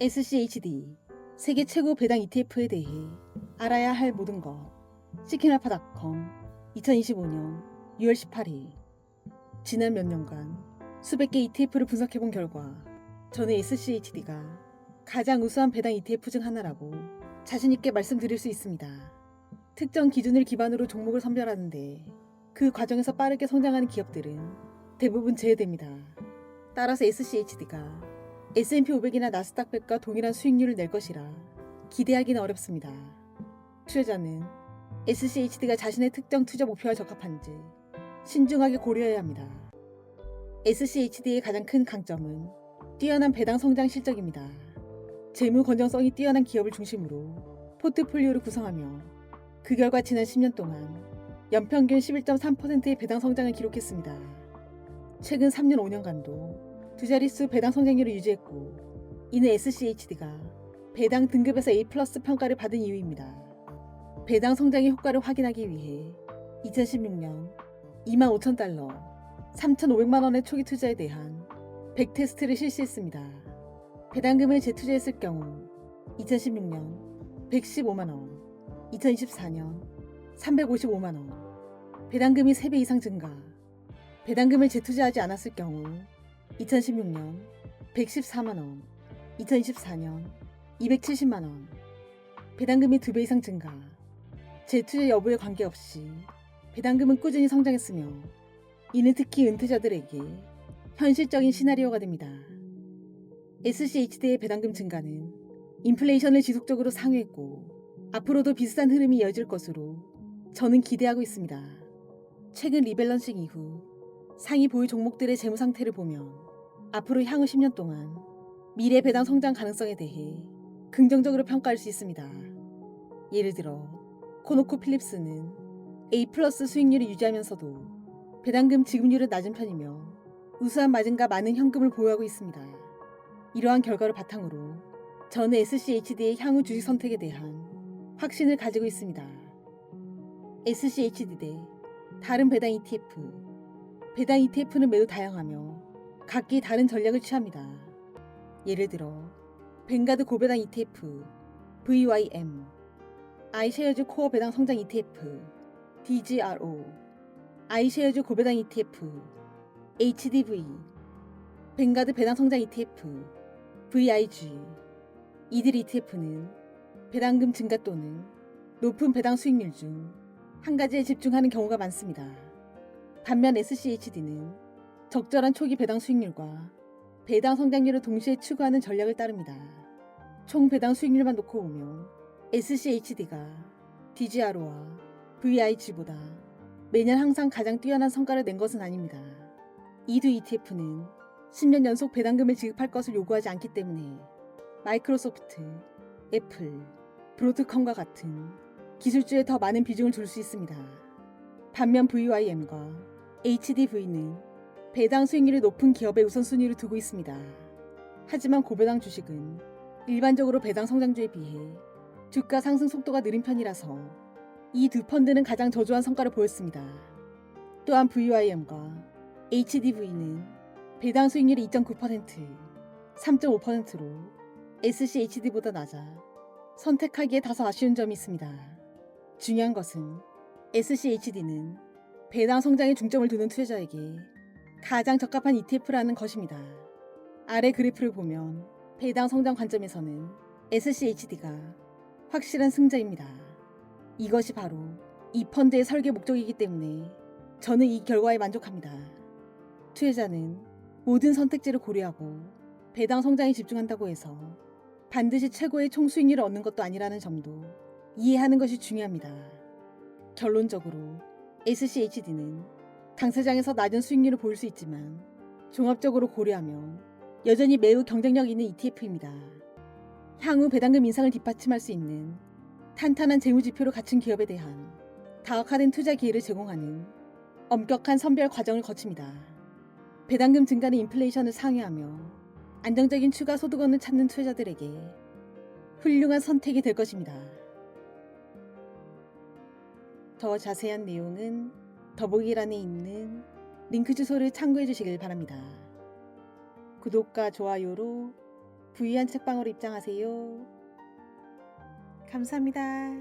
SCHD 세계 최고 배당 ETF에 대해 알아야 할 모든 것 치킨알파닷컴 2025년 6월 18일 지난 몇 년간 수백 개 ETF를 분석해본 결과 저는 SCHD가 가장 우수한 배당 ETF 중 하나라고 자신있게 말씀드릴 수 있습니다. 특정 기준을 기반으로 종목을 선별하는데 그 과정에서 빠르게 성장하는 기업들은 대부분 제외됩니다. 따라서 SCHD가 S&P 500이나 나스닥 100과 동일한 수익률을 낼 것이라 기대하기는 어렵습니다. 투자자는 SCHD가 자신의 특정 투자 목표와 적합한지 신중하게 고려해야 합니다. SCHD의 가장 큰 강점은 뛰어난 배당 성장 실적입니다. 재무 건전성이 뛰어난 기업을 중심으로 포트폴리오를 구성하며 그 결과 지난 10년 동안 연평균 11.3%의 배당 성장을 기록했습니다. 최근 3년 5년간도 두 자릿수 배당 성장률을 유지했고 이는 SCHD가 배당 등급에서 A 플러스 평가를 받은 이유입니다. 배당 성장의 효과를 확인하기 위해 2016년 2만 5천 달러, 3,500만 원의 초기 투자에 대한 100테스트를 실시했습니다. 배당금을 재투자했을 경우 2016년 115만 원, 2024년 355만 원, 배당금이 3배 이상 증가. 배당금을 재투자하지 않았을 경우 2016년 114만 원, 2024년 270만 원, 배당금이 2배 이상 증가. 재투자 여부에 관계없이 배당금은 꾸준히 성장했으며 이는 특히 은퇴자들에게 현실적인 시나리오가 됩니다. SCHD의 배당금 증가는 인플레이션을 지속적으로 상회했고 앞으로도 비슷한 흐름이 이어질 것으로 저는 기대하고 있습니다. 최근 리밸런싱 이후 상위 보유 종목들의 재무 상태를 보면 앞으로 향후 10년 동안 미래 배당 성장 가능성에 대해 긍정적으로 평가할 수 있습니다. 예를 들어 코노코 필립스는 A 플러스 수익률을 유지하면서도 배당금 지급률은 낮은 편이며 우수한 마진과 많은 현금을 보유하고 있습니다. 이러한 결과를 바탕으로 저는 SCHD의 향후 주식 선택에 대한 확신을 가지고 있습니다. SCHD 대 다른 배당 ETF. 배당 ETF는 매우 다양하며 각기 다른 전략을 취합니다. 예를 들어 뱅가드 고배당 ETF, VYM, 아이쉐어즈 코어 배당 성장 ETF, DGRO, 아이쉐어즈 고배당 ETF, HDV, 뱅가드 배당 성장 ETF, VIG. 이들 ETF는 배당금 증가 또는 높은 배당 수익률 중 한 가지에 집중하는 경우가 많습니다. 반면 SCHD는 적절한 초기 배당 수익률과 배당 성장률을 동시에 추구하는 전략을 따릅니다. 총 배당 수익률만 놓고 보면 SCHD가 DGRO와 VIG보다 매년 항상 가장 뛰어난 성과를 낸 것은 아닙니다. 이두 ETF는 10년 연속 배당금을 지급할 것을 요구하지 않기 때문에 마이크로소프트, 애플, 브로드컴과 같은 기술주에 더 많은 비중을 둘 수 있습니다. 반면 VYM과 HDV는 배당 수익률이 높은 기업의 우선순위를 두고 있습니다. 하지만 고배당 주식은 일반적으로 배당 성장주에 비해 주가 상승 속도가 느린 편이라서 이 두 펀드는 가장 저조한 성과를 보였습니다. 또한 VYM과 HDV는 배당 수익률이 2.9%, 3.5%로 SCHD보다 낮아 선택하기에 다소 아쉬운 점이 있습니다. 중요한 것은 SCHD는 배당 성장에 중점을 두는 투자자에게 가장 적합한 ETF라는 것입니다. 아래 그래프를 보면 배당 성장 관점에서는 SCHD가 확실한 승자입니다. 이것이 바로 이 펀드의 설계 목적이기 때문에 저는 이 결과에 만족합니다. 투자자는 모든 선택지를 고려하고 배당 성장에 집중한다고 해서 반드시 최고의 총 수익률을 얻는 것도 아니라는 점도 이해하는 것이 중요합니다. 결론적으로 SCHD는 당사장에서 낮은 수익률을 보일 수 있지만 종합적으로 고려하면 여전히 매우 경쟁력 있는 ETF입니다. 향후 배당금 인상을 뒷받침할 수 있는 탄탄한 재무 지표를 갖춘 기업에 대한 다각화된 투자 기회를 제공하는 엄격한 선별 과정을 거칩니다. 배당금 증가는 인플레이션을 상회하며 안정적인 추가 소득원을 찾는 투자자들에게 훌륭한 선택이 될 것입니다. 더 자세한 내용은 더보기란에 있는 링크 주소를 참고해 주시길 바랍니다. 구독과 좋아요로 부유한 책방으로 입장하세요. 감사합니다.